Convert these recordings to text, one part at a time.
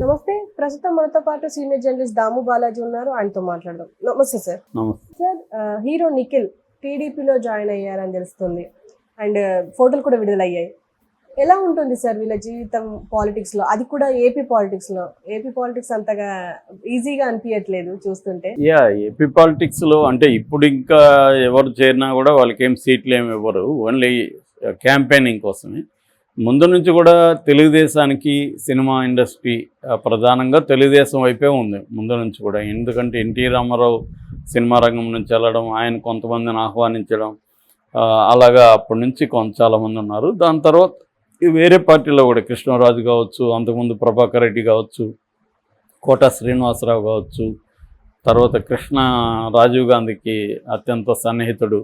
నమస్తే. ప్రస్తుతం మనతో పాటు సీనియర్ జర్నలిస్ట్ దాము బాలాజీ ఉన్నారు. ఆయనతో మాట్లాడదాం. నమస్తే సార్. సార్ హీరో నిఖిల్ టీడీపీలో జాయిన్ అయ్యారని తెలుస్తుంది. అండ్ ఫోటోలు కూడా విడుదలయ్యాయి. ఎలా ఉంటుంది సార్ వీళ్ళ జీవితం పాలిటిక్స్లో అది కూడా ఏపీ పాలిటిక్స్లో ఏపీ పాలిటిక్స్ అంతగా ఈజీగా అనిపించట్లేదు చూస్తుంటే. యా ఏపీ పాలిటిక్స్లో అంటే ఇప్పుడు ఇంకా ఎవరు చేరినా కూడా వాళ్ళకి ఏం సీట్లు ఏమి ఇవ్వరు. ఓన్లీ క్యాంపెయినింగ్ కోసమే. ముందు నుంచి కూడా తెలుగుదేశానికి సినిమా ఇండస్ట్రీ ప్రధానంగా తెలుగుదేశం వైపే ఉంది ముందు నుంచి కూడా. ఎందుకంటే ఎన్టీ రామారావు సినిమా రంగం నుంచి వెళ్ళడం ఆయన కొంతమందిని ఆహ్వానించడం అలాగా అప్పటి నుంచి కొంత చాలామంది ఉన్నారు. దాని తర్వాత వేరే పార్టీలో కూడా కృష్ణరాజు కావచ్చు అంతకుముందు ప్రభాకర్ రెడ్డి కావచ్చు కోట శ్రీనివాసరావు కావచ్చు తర్వాత కృష్ణ రాజీవ్ గాంధీకి అత్యంత సన్నిహితుడు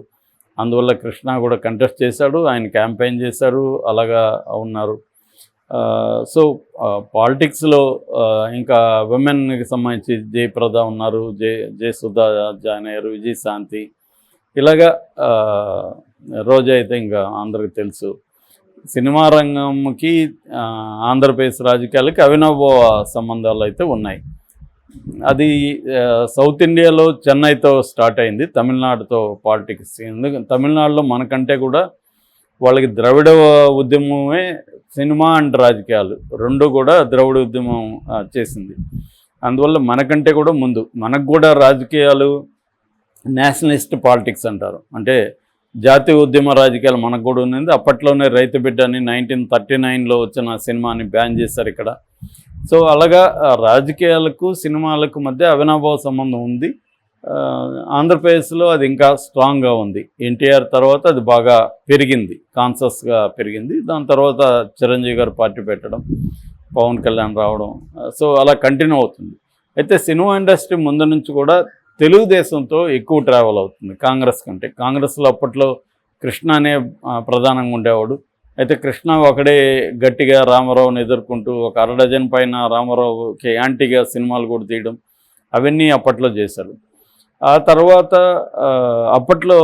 అందువల్ల కృష్ణ కూడా కంటెస్ట్ చేశాడు ఆయన క్యాంపెయిన్ చేశారు అలాగా ఉన్నారు. సో పాలిటిక్స్లో ఇంకా విమెన్కి సంబంధించి జయప్రద ఉన్నారు జయ జయసుధ జాయిన్ అయ్యారు విజయశాంతి ఇలాగా ఆ, రోజా అయితే ఇంకా అందరికి తెలుసు. సినిమా రంగంకి ఆంధ్రప్రదేశ్ రాజకీయాలకి అవినవ సంబంధాలు అయితే ఉన్నాయి. అది సౌత్ ఇండియాలో చెన్నైతో స్టార్ట్ అయింది తమిళనాడుతో పాలిటిక్స్. ఎందుకంటే తమిళనాడులో మనకంటే కూడా వాళ్ళకి ద్రవిడ ఉద్యమమే సినిమా అండ్ రాజకీయాలు. రెండు కూడా ద్రవిడ ఉద్యమం చేసింది. అందువల్ల మనకంటే కూడా ముందు. మనకు కూడా రాజకీయాలు నేషనలిస్ట్ పాలిటిక్స్ అంటారు. అంటే జాతీయ ఉద్యమ రాజకీయాలు మనకు కూడా ఉన్నది. అప్పట్లోనే రైతు బిడ్డ అని నైన్టీన్ థర్టీ నైన్లో వచ్చిన సినిమాని బ్యాన్ చేశారు ఇక్కడ. సో అలాగా రాజకీయాలకు సినిమాలకు మధ్య అవినాభావ సంబంధం ఉంది. ఆంధ్రప్రదేశ్లో అది ఇంకా స్ట్రాంగ్గా ఉంది. ఎన్టీఆర్ తర్వాత అది బాగా పెరిగింది. కాన్సస్గా పెరిగింది. దాని తర్వాత చిరంజీవి గారు పార్టీ పెట్టడం పవన్ కళ్యాణ్ రావడం సో అలా కంటిన్యూ అవుతుంది. అయితే సినిమా ఇండస్ట్రీ ముందు నుంచి కూడా తెలుగుదేశంతో ఎక్కువ ట్రావెల్ అవుతుంది కాంగ్రెస్ కంటే. కాంగ్రెస్లో అప్పట్లో కృష్ణ అనే ప్రధానంగా ఉండేవాడు. అయితే కృష్ణ ఒకడే గట్టిగా రామారావుని ఎదుర్కొంటూ ఒక అర డజన్ పైన రామారావుకి యాంటీగా సినిమాలు కూడా తీయడం అవన్నీ అప్పట్లో చేశారు. ఆ తర్వాత అప్పట్లో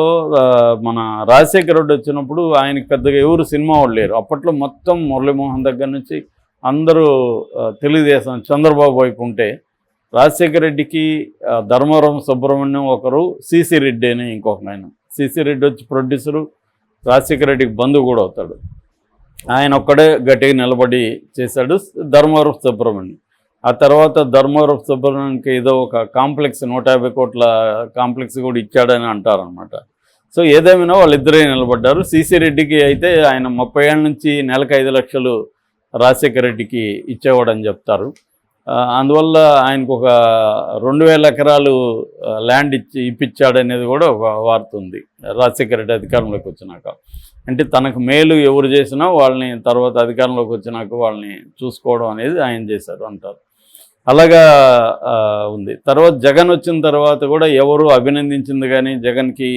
మన రాజశేఖర రెడ్డి వచ్చినప్పుడు ఆయనకి పెద్దగా ఎవరు సినిమా వాళ్ళు లేరు. అప్పట్లో మొత్తం మురళీమోహన్ దగ్గర నుంచి అందరూ తెలుగుదేశం చంద్రబాబు వైపు ఉంటే రాజశేఖర రెడ్డికి ధర్మవరం సుబ్రహ్మణ్యం ఒకరు సిసి రెడ్డి అని ఇంకొక ఆయన. సిసి రెడ్డి వచ్చి ప్రొడ్యూసరు రాజశేఖర రెడ్డికి బంధువు కూడా అవుతాడు. ఆయన ఒక్కడే గట్టిగా నిలబడి చేశాడు ధర్మవరం సుబ్రహ్మణ్యం. ఆ తర్వాత ధర్మవరం సుబ్రహ్మణ్యంకి ఏదో ఒక కాంప్లెక్స్ నూట యాభై కోట్ల కాంప్లెక్స్ కూడా ఇచ్చాడని అంటారనమాట సో ఏదేమైనా వాళ్ళిద్దరే నిలబడ్డారు. సిసి రెడ్డికి అయితే ఆయన ముప్పై ఏళ్ళ నుంచి నెలకు ఐదు లక్షలు రాజశేఖర రెడ్డికి ఇచ్చేవాడని చెప్తారు. అందువల్ల ఆయనకు ఒక రెండు వేల ఎకరాలు ల్యాండ్ ఇచ్చి ఇప్పించాడనేది కూడా ఒక వార్త ఉంది. రాజశేఖర రెడ్డి అధికారంలోకి వచ్చినాక. అంటే తనకు మేలు ఎవరు చేసినా వాళ్ళని తర్వాత అధికారంలోకి వచ్చినాక వాళ్ళని చూసుకోవడం అనేది ఆయన చేశారు అంటారు. అలాగా ఉంది. తర్వాత జగన్ వచ్చిన తర్వాత కూడా ఎవరు అభినందించింది కానీ జగన్కి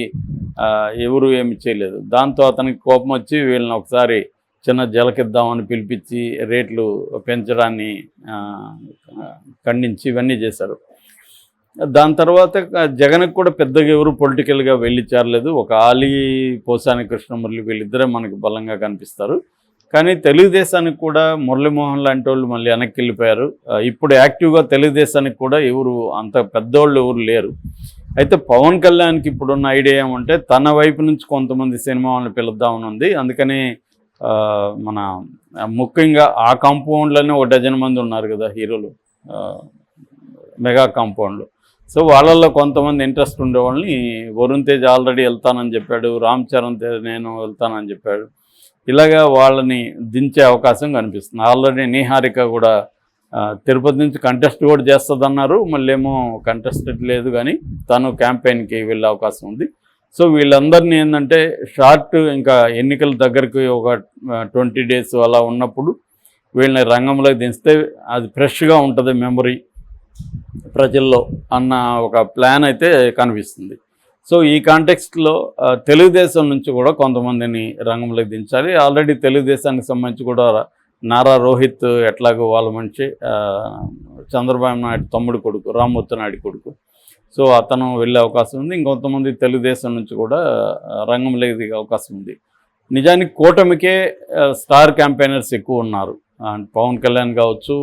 ఎవరు ఏమి చేయలేదు. దాంతో అతనికి కోపం వచ్చి వీళ్ళని ఒకసారి చిన్న జలకిద్దామని పిలిపించి రేట్లు పెంచడాన్ని ఖండించి ఇవన్నీ చేశారు. దాని తర్వాత జగన్కి కూడా పెద్దగా ఎవరు పొలిటికల్గా వెళ్ళి చేరలేదు. ఒక ఆలి పోసాని కృష్ణమురళి వీళ్ళిద్దరే మనకు బలంగా కనిపిస్తారు. కానీ తెలుగుదేశానికి కూడా మురళీమోహన్ లాంటి వాళ్ళు మళ్ళీ వెనక్కి వెళ్ళిపోయారు. ఇప్పుడు యాక్టివ్గా తెలుగుదేశానికి కూడా ఎవరు అంత పెద్దోళ్ళు ఎవరు లేరు. అయితే పవన్ కళ్యాణ్కి ఇప్పుడున్న ఐడియా ఏమంటే తన వైపు నుంచి కొంతమంది సినిమా వాళ్ళని పిలుద్దామని ఉంది. అందుకని మన ముఖ్యంగా ఆ కాంపౌండ్లోనే ఒక డజన్ మంది ఉన్నారు కదా హీరోలు మెగా కాంపౌండ్లో. సో వాళ్ళల్లో కొంతమంది ఇంట్రెస్ట్ ఉండేవాళ్ళని వరుణ్ తేజ్ ఆల్రెడీ వెళ్తానని చెప్పాడు రామ్ చరణ్ తేజ్ నేను వెళ్తానని చెప్పాడు. ఇలాగా వాళ్ళని దించే అవకాశం కనిపిస్తుంది. ఆల్రెడీ నీహారిక కూడా తిరుపతి నుంచి కంటెస్ట్ కూడా చేస్తుందన్నారు. మళ్ళీ ఏమో కంటెస్ట్ లేదు కానీ తను క్యాంపెయిన్కి వెళ్ళే అవకాశం ఉంది. సో వీళ్ళందరినీ ఏంటంటే షార్ట్ ఇంకా ఎన్నికల దగ్గరికి ఒక ట్వంటీ డేస్ అలా ఉన్నప్పుడు వీళ్ళని రంగంలోకి దించితే అది ఫ్రెష్గా ఉంటుంది మెమరీ ప్రజల్లో అన్న ఒక ప్లాన్ అయితే కనిపిస్తుంది. సో ఈ కాంటెక్స్ట్లో తెలుగుదేశం నుంచి కూడా కొంతమందిని రంగంలోకి దించాలి. ఆల్రెడీ తెలుగుదేశానికి సంబంధించి కూడా నారా రోహిత్ ఎట్లాగో వాళ్ళ మంచి చంద్రబాబు నాయుడు తమ్ముడు కొడుకు రామ్మూర్తి నాయుడు కొడుకు. సో అతను వెళ్ళే అవకాశం ఉంది. ఇంకొంతమంది తెలుగుదేశం నుంచి కూడా రంగంలో దిగే అవకాశం ఉంది. నిజానికి కూటమికే స్టార్ క్యాంపెయినర్స్ ఎక్కువ ఉన్నారు. అండ్ పవన్ కళ్యాణ్ కావచ్చు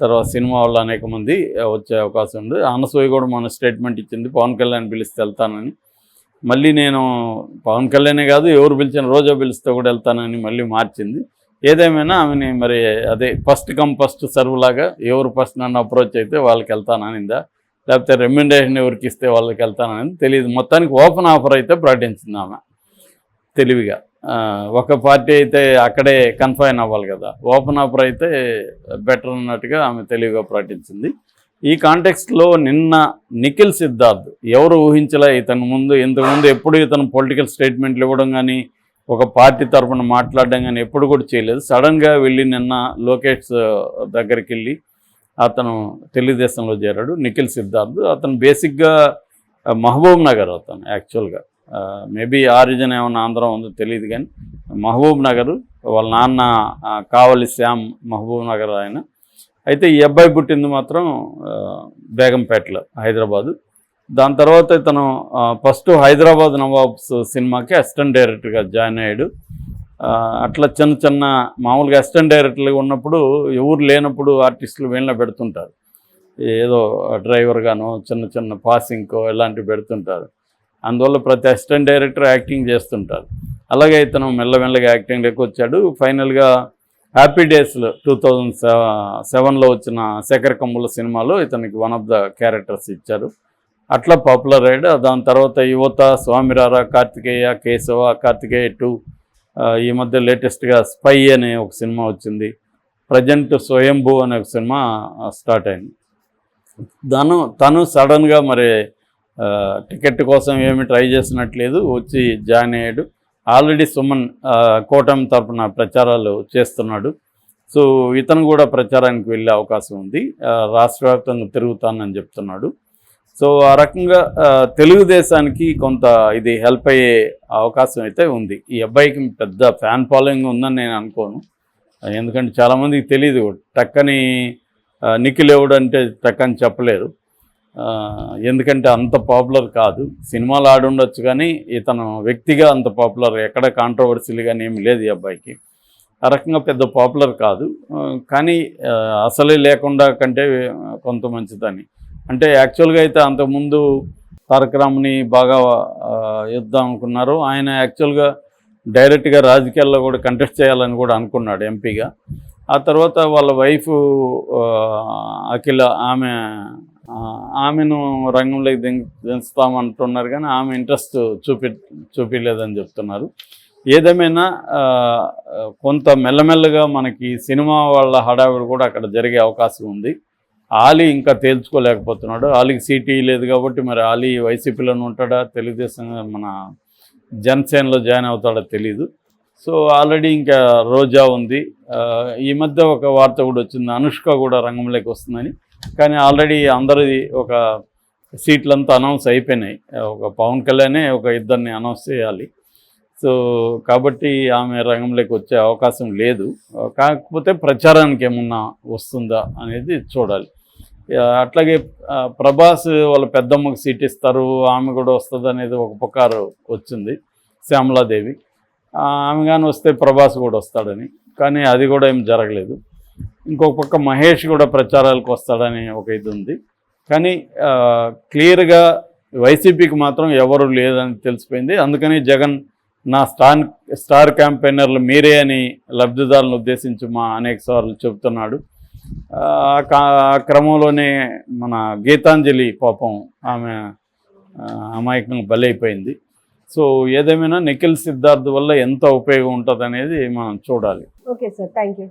తర్వాత సినిమా వల్ల అనేక మంది వచ్చే అవకాశం ఉంది. అనసూయ కూడా మన స్టేట్మెంట్ ఇచ్చింది పవన్ కళ్యాణ్ పిలిస్తే వెళ్తానని. మళ్ళీ నేను పవన్ కళ్యాణే కాదు ఎవరు పిలిచిన రోజా పిలిస్తే కూడా వెళ్తానని మళ్ళీ మార్చింది. ఏదేమైనా ఆమెని మరి అదే ఫస్ట్ కమ్ ఫస్ట్ సర్వ్ లాగా ఎవరు ఫస్ట్ నన్ను అప్రోచ్ అయితే వాళ్ళకి వెళ్తాననిందా? లేకపోతే రెమ్యునరేషన్ ఎవరికి ఇస్తే వాళ్ళకి వెళ్తానని తెలియదు. మొత్తానికి ఓపెన్ ఆఫర్ అయితే ప్రకటించింది ఆమె తెలివిగా. ఒక పార్టీ అయితే అక్కడే కన్ఫైన్ అవ్వాలి కదా. ఓపెన్ ఆఫర్ అయితే బెటర్ అన్నట్టుగా ఆమె తెలివిగా ప్రకటించింది. ఈ కాంటెక్స్ట్లో నిన్న నిఖిల్ సిద్ధార్థ్ ఎవరు ఊహించలే ఇతను ముందు ఇంతకుముందు ఎప్పుడు ఇతను పొలిటికల్ స్టేట్మెంట్లు ఇవ్వడం కానీ ఒక పార్టీ తరఫున మాట్లాడడం కానీ ఎప్పుడు కూడా చేయలేదు. సడన్గా వెళ్ళి నిన్న లోకేష్ దగ్గరికి వెళ్ళి అతను తెలుగుదేశంలో చేరాడు నిఖిల్ సిద్ధార్థ్. అతను బేసిక్గా మహబూబ్ నగర్ అతను యాక్చువల్గా మేబీ ఆరిజిన్ ఏమైనా ఆంధ్రం ఉందో తెలియదు కానీ మహబూబ్ నగర్ వాళ్ళ నాన్న కావలి శ్యామ్ మహబూబ్ నగర్ ఆయన. అయితే ఈ అబ్బాయి పుట్టింది మాత్రం బేగంపేటలో హైదరాబాదు. దాని తర్వాత ఇతను ఫస్ట్ హైదరాబాద్ నవాబ్స్ సినిమాకి అసిస్టెంట్ డైరెక్టర్గా జాయిన్ అయ్యాడు. అట్లా చిన్న చిన్న మామూలుగా అసిస్టెంట్ డైరెక్టర్లుగా ఉన్నప్పుడు ఎవరు లేనప్పుడు ఆర్టిస్టులు వీళ్ళ పెడుతుంటారు. ఏదో డ్రైవర్గానో చిన్న చిన్న పాసింగ్కో ఇలాంటివి పెడుతుంటారు. అందువల్ల ప్రతి అసిస్టెంట్ డైరెక్టర్ యాక్టింగ్ చేస్తుంటారు. అలాగే ఇతను మెల్లమెల్లగా యాక్టింగ్లోకి వచ్చాడు. ఫైనల్గా హ్యాపీ డేస్లో టూ థౌజండ్ సెవెన్లో వచ్చిన శేఖర్ కమ్ముల సినిమాలో ఇతనికి వన్ ఆఫ్ ద క్యారెక్టర్స్ ఇచ్చారు. అట్లా పాపులర్ అయ్యాడు. దాని తర్వాత యువత స్వామిరారా కార్తికేయ కేశవ కార్తికేయ టూ ఈ మధ్య లేటెస్ట్గా స్పై అనే ఒక సినిమా వచ్చింది. ప్రజెంట్ స్వయంభూ అనే ఒక సినిమా స్టార్ట్ అయింది. తను తను సడన్గా మరి టికెట్ కోసం ఏమి ట్రై చేసినట్లేదు. వచ్చి జాయిన్ అయ్యాడు. ఆల్రెడీ సుమన్ కూటమి తరఫున ప్రచారాలు చేస్తున్నాడు. సో ఇతను కూడా ప్రచారానికి వెళ్ళే అవకాశం ఉంది. రాష్ట్ర వ్యాప్తంగా తిరుగుతానని చెప్తున్నాడు. సో ఆ రకంగా తెలుగుదేశానికి కొంత ఇది హెల్ప్ అయ్యే అవకాశం అయితే ఉంది. ఈ అబ్బాయికి పెద్ద ఫ్యాన్ ఫాలోయింగ్ ఉందని నేను అనుకోను. ఎందుకంటే చాలామందికి తెలియదు టక్కని నిఖిల్ ఎవడు అంటే టక్కని చెప్పలేరు ఎందుకంటే అంత పాపులర్ కాదు. సినిమాలు ఆడుండొచ్చు కానీ ఇతను వ్యక్తిగా అంత పాపులర్ ఎక్కడ కాంట్రవర్సీలు కానీ ఏమి లేదు ఈ అబ్బాయికి. ఆ రకంగా పెద్ద పాపులర్ కాదు. కానీ అసలే లేకుండా కంటే కొంత మంచిదని. అంటే యాక్చువల్గా అయితే అంతకుముందు తారక రామ్ని బాగా యుద్ధం అనుకున్నారు ఆయన యాక్చువల్గా డైరెక్ట్గా రాజకీయాల్లో కూడా కంటెస్ట్ చేయాలని కూడా అనుకున్నాడు ఎంపీగా ఆ తర్వాత వాళ్ళ వైఫ్ అఖిల ఆమె ఆమెను రంగంలోకి దిం దించుతామంటున్నారు కానీ ఆమె ఇంట్రెస్ట్ చూపి చూపించలేదని చెప్తున్నారు. ఏదేమైనా కొంత మెల్లమెల్లగా మనకి సినిమా వాళ్ళ హడావిడి కూడా అక్కడ జరిగే అవకాశం ఉంది. ఆలీ ఇంకా తేల్చుకోలేకపోతున్నాడు. ఆలీకి సీటీ లేదు కాబట్టి మరి ఆలీ వైసీపీలోనే ఉంటాడా? తెలుగుదేశం మన జనసేనలో జాయిన్ అవుతాడో తెలీదు. సో ఆల్రెడీ ఇంకా రోజా ఉంది. ఈ మధ్య ఒక వార్త కూడా వచ్చింది. అనుష్క కూడా రంగంలోకి వస్తుందని. కానీ ఆల్రెడీ అందరిది ఒక సీట్లంతా అనౌన్స్ అయిపోయినాయి. ఒక పవన్ కళ్యాణే ఒక ఇద్దరిని అనౌన్స్ చేయాలి. సో కాబట్టి ఆమె రంగంలోకి వచ్చే అవకాశం లేదు. కాకపోతే ప్రచారానికి ఏమన్నా వస్తుందా అనేది చూడాలి. అట్లాగే ప్రభాస్ వాళ్ళ పెద్దమ్మకి సీట్ ఇస్తారు ఆమె కూడా వస్తుంది అనేది ఒక పుకారు వచ్చింది శ్యామలాదేవి. ఆమె కానీ వస్తే ప్రభాస్ కూడా వస్తాడని కానీ అది కూడా ఏం జరగలేదు. ఇంకొక పక్క మహేష్ కూడా ప్రచారాలకు వస్తాడని ఒక ఇది ఉంది. కానీ క్లియర్గా వైసీపీకి మాత్రం ఎవరు లేదని తెలిసిపోయింది. అందుకని జగన్ నా స్టార్ స్టార్ క్యాంపెయినర్లు మీరే అని లబ్ధిదారులను ఉద్దేశించి మా అనేక సార్లు చెబుతున్నాడు. క్రమంలోనే మన గీతాంజలి పాపం ఆమె అమాయకం అమాయకంగా బలైపోయింది. సో ఏదేమైనా నిఖిల్ సిద్ధార్థ్ వల్ల ఎంత ఉపయోగం ఉంటుంది అనేది మనం చూడాలి. Okay sir thank you